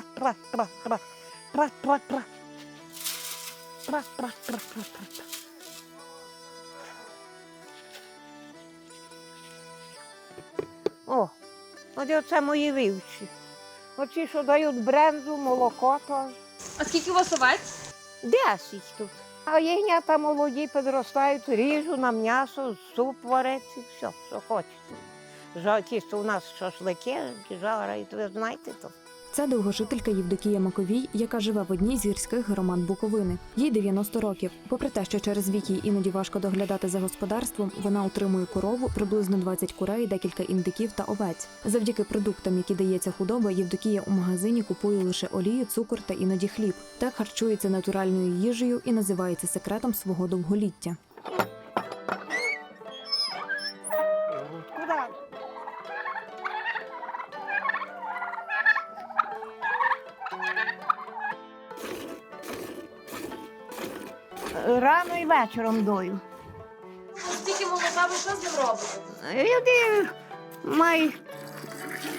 тра, тра, тра. О, от оце мої вівчі. Оці, що дають брензу, молоко, то А скільки у вас овець? десять тут. А ягнята молоді підростають, ріжу на м'ясо, суп варити, все, що хочете. Якісь у нас шашлики, жарають, ви знаєте то. Це довгожителька Євдокія Маковій, яка живе в одній з гірських громад Буковини. Їй 90 років. Попри те, що через вік їй іноді важко доглядати за господарством, вона утримує корову, приблизно 20 курей, декілька індиків та овець. Завдяки продуктам, які дається худоба, Євдокія у магазині купує лише олію, цукор та іноді хліб. Так харчується натуральною їжею і називається секретом свого довголіття. Рано і вечором дою. Скільки молока, ви що з ним робите? Люди май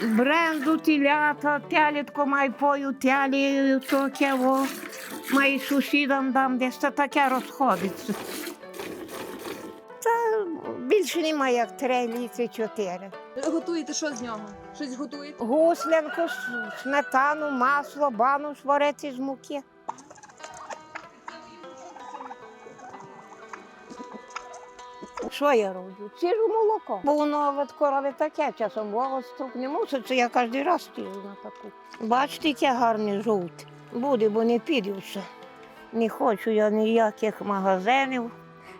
бренду телята, телятко май пою, телі то кево, май сусідам дам, десь то таке розходиться. Та більше немає, як три літри чотири. Готуєте що з нього? Щось готуєте? Гуслянку, сметану, масло, бану сварити з муки. Що я роблю? Сіжу молоко. Бо воно від корови таке часом, бо стук не мусить, це я кожен раз сіжу на таку. Бачите, яке гарне жовте. Буде, бо не піде все. Не хочу я ніяких магазинів.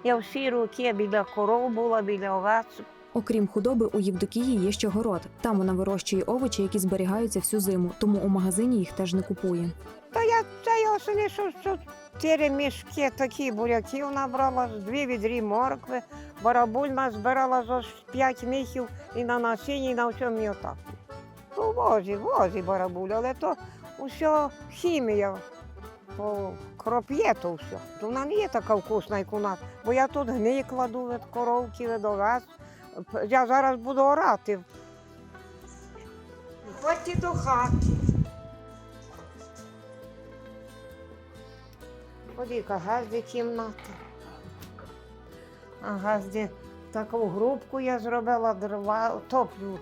Я всі роки біля коров була, біля овець. Окрім худоби, у Євдокії є ще город. Там вона вирощує овочі, які зберігаються всю зиму, тому у магазині їх теж не купує. Та я цей осені, що чотири мішки такі буряків набрала, дві відрі моркви, барабульна збирала за п'ять міхів і на насінні, і на всьому і отак. То возі, возі барабуль, але то усе хімія. Кроп'є то все. То вона не є така вкусна, як у нас. Бо я тут гній кладу від коровки, від овець. Я зараз буду орати. Ходьте до хати. Подивіться, газді кімната. Газді таку грубку я зробила дрова, топлю.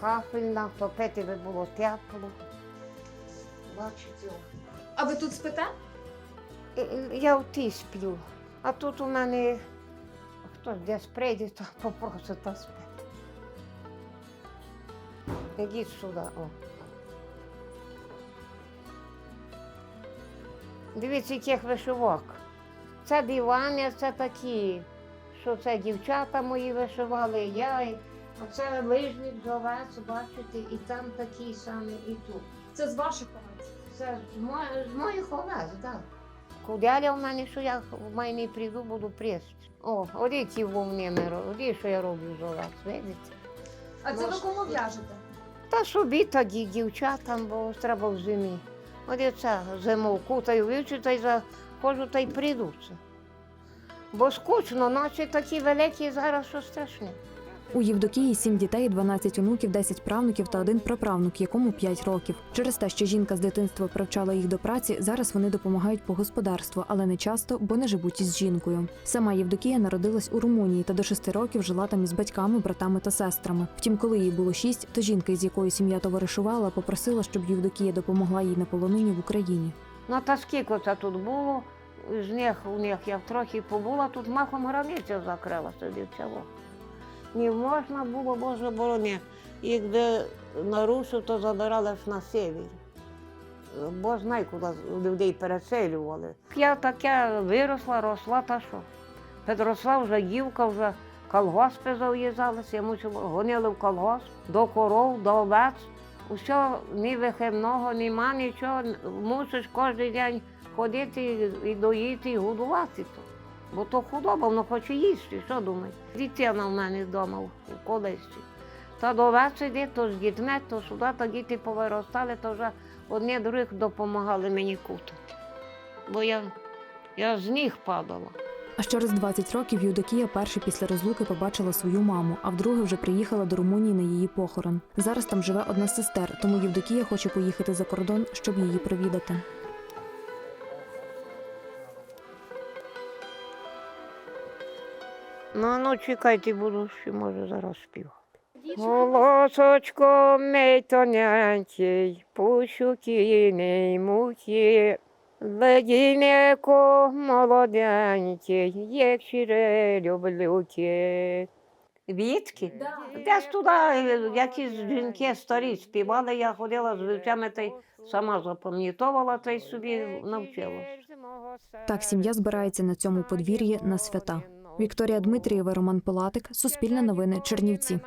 Кафельна, топити би було тепло. Бачите? А ви тут спите? Я в тій сплю. А тут у мене хтось десь прийде, то попросить та спити. Ідіть сюди. О. Дивіться, яких вишивок. Це дивани, це такі, що це дівчата мої вишивали, я. і- А це лижник з овець, бачите, і там такі самі, і тут. Це з ваших овець. Це з, мо... з моїх овець, так. Куделя в мене, що я в мене прийду, буду прести. О, от які вовни ми ро- от що я роблю з овець, видите? А це ви кому в'яжете? Та собі тоді дівчатам, бо треба в зимі. Я це зимовку та й вивчу, та й заходжу, та й прийдуться. Бо скучно, ночі такі великі зараз, що страшне. У Євдокії сім дітей, 12 онуків, 10 правнуків та один праправнук, якому 5 років. Через те, що жінка з дитинства привчала їх до праці, зараз вони допомагають по господарству, але не часто, бо не живуть із жінкою. Сама Євдокія народилась у Румунії та до 6 років жила там із батьками, братами та сестрами. Втім, коли їй було 6, то жінка, з якою сім'я товаришувала, попросила, щоб Євдокія допомогла їй на полонині в Україні. Ну та скільки це тут було, з них у них я трохи побула, тут махом границя закрилася від цього. Не можна було, Боже борони. Якби нарушив, то забирали ж на севері. Бо знай, куди людей переселювали. Я таке виросла, росла, та що. Підросла вже дівка, вже колгоспи зав'язалися, я мусила гонили в колгосп, до коров, до овець. Усе ні вихідного, нема нічого. Мусиш кожен день ходити і доїти, і годувати то. Бо то худоба, воно хоче їсти, що думає. Дитина в мене вдома у колесі. Та до овець йде, то з дітьми, то сюди, то діти повиростали, то вже одні других допомагали мені кутати. Бо я, я з них падала. А через 20 років Євдокія перше після розлуки побачила свою маму, а вдруге вже приїхала до Румунії на її похорон. Зараз там живе одна з сестер, тому Євдокія хоче поїхати за кордон, щоб її привідати. Ну, ну, чекайте, буду ще, може, зараз співати. Голосочко мій тоненький, пущукіний муки, ледінеко молоденький, як щире люблю ті. Вітки? Десь туди е, якісь жінки старі співали, я ходила з вівцями та й сама запам'ятовувала та й собі навчилась. Так сім'я збирається на цьому подвір'ї на свята. Вікторія Дмитрієва, Роман Полатик, Суспільне новини, Чернівці.